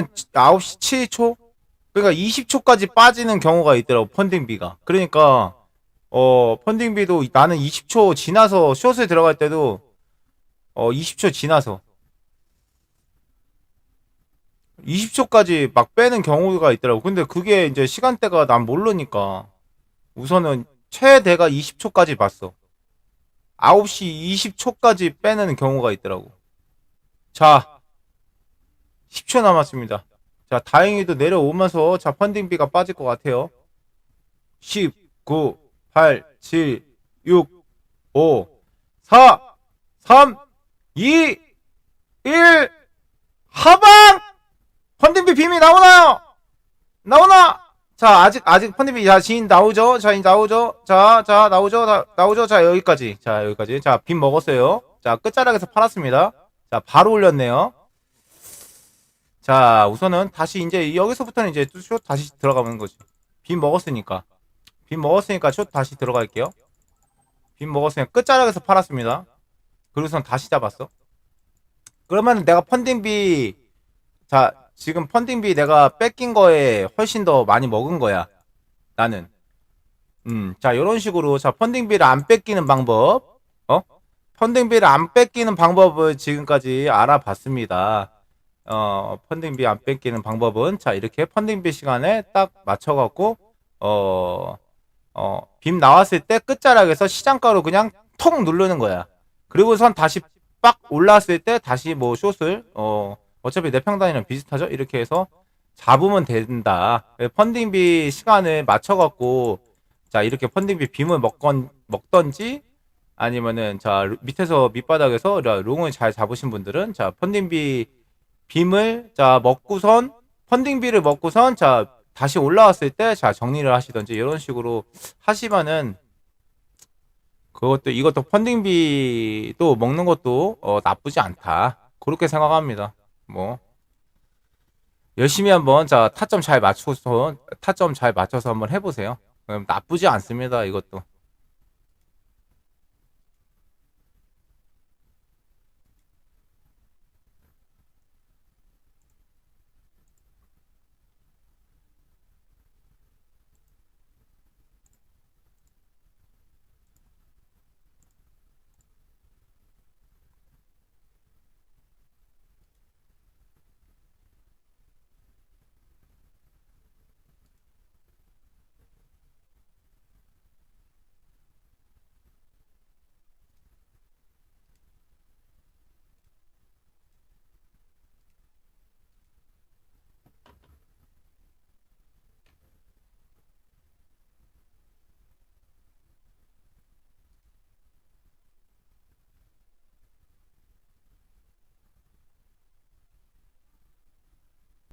9시 7초? 그러니까 20초까지 빠지는 경우가 있더라고, 펀딩비가. 그러니까, 어, 펀딩비도 나는 20초 지나서 숏에 들어갈 때도, 어, 20초 지나서. 20초까지 막 빼는 경우가 있더라고. 근데 그게 이제 시간대가 난 모르니까. 우선은 최대가 20초까지 봤어. 9시 20초까지 빼는 경우가 있더라고. 자, 10초 남았습니다. 자, 다행히도 내려오면서 자, 펀딩비가 빠질 것 같아요. 10, 9, 8, 7, 6, 5, 4, 3, 2, 1, 하방! 펀딩비 빔이 나오나요? 나오나? 자, 아직, 아직 펀딩비, 자, 지인 나오죠? 자, 인 나오죠? 자, 자, 나오죠? 나, 나오죠? 자, 여기까지. 자, 여기까지. 자, 빔 먹었어요. 자, 끝자락에서 팔았습니다. 자, 바로 올렸네요. 자, 우선은 다시 이제 여기서부터는 이제 숏 다시 들어가는 거지. 빔 먹었으니까. 빔 먹었으니까 숏 다시 들어갈게요. 빔 먹었으니까 끝자락에서 팔았습니다. 그리고선 다시 잡았어. 그러면 내가 펀딩비, 자, 지금 펀딩비 내가 뺏긴 거에 훨씬 더 많이 먹은 거야. 나는. 음, 자, 요런 식으로, 자, 펀딩비를 안 뺏기는 방법, 어? 펀딩비를 안 뺏기는 방법을 지금까지 알아봤습니다. 어, 펀딩비 안 뺏기는 방법은, 자, 이렇게 펀딩비 시간에 딱 맞춰갖고, 어, 어, 빔 나왔을 때 끝자락에서 시장가로 그냥 톡 누르는 거야. 그리고선 다시 빡 올라왔을 때 다시 뭐 숏을, 어, 어차피 내 평단이랑 비슷하죠? 이렇게 해서 잡으면 된다. 펀딩비 시간을 맞춰갖고, 자, 이렇게 펀딩비 빔을 먹건, 먹던지, 아니면은, 자, 밑에서 밑바닥에서 롱을 잘 잡으신 분들은, 자, 펀딩비 빔을, 자, 먹고선, 펀딩비를 먹고선, 자, 다시 올라왔을 때, 자, 정리를 하시던지, 이런 식으로 하시면은, 그것도, 이것도 펀딩비도 먹는 것도, 어, 나쁘지 않다. 그렇게 생각합니다. 뭐 열심히 한번 자 타점 잘 맞춰서 타점 잘 맞춰서 한번 해보세요. 그럼 나쁘지 않습니다 이것도.